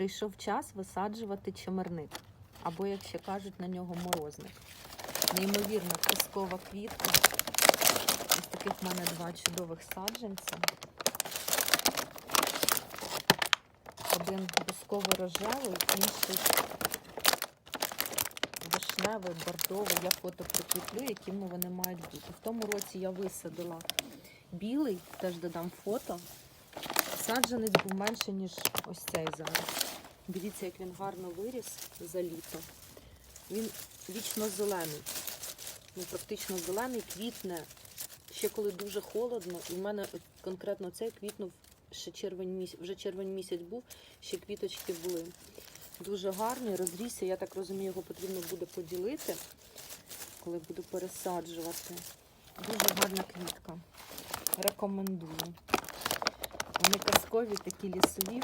Прийшов час висаджувати чимерник, або, як ще кажуть, на нього морозник. Неймовірно казкова квітка. Ось таких в мене два чудових саджанця. Один бусково-рожевий, інший вишневий, бордовий. Я фото прикріплю, якими вони мають бути. В тому році я висадила білий, теж додам фото. Саджанець був менше, ніж ось цей зараз. Дивіться, як він гарно виріс за літо. Він вічно зелений. Ну, практично зелений, квітне. Ще коли дуже холодно, і в мене конкретно цей квітнув ще червень місяць, вже червень місяць був, ще квіточки були. Дуже гарний, розрісся. Я так розумію, його потрібно буде поділити, коли буду пересаджувати. Дуже гарна квітка. Рекомендую. Вони казкові, такі лісові,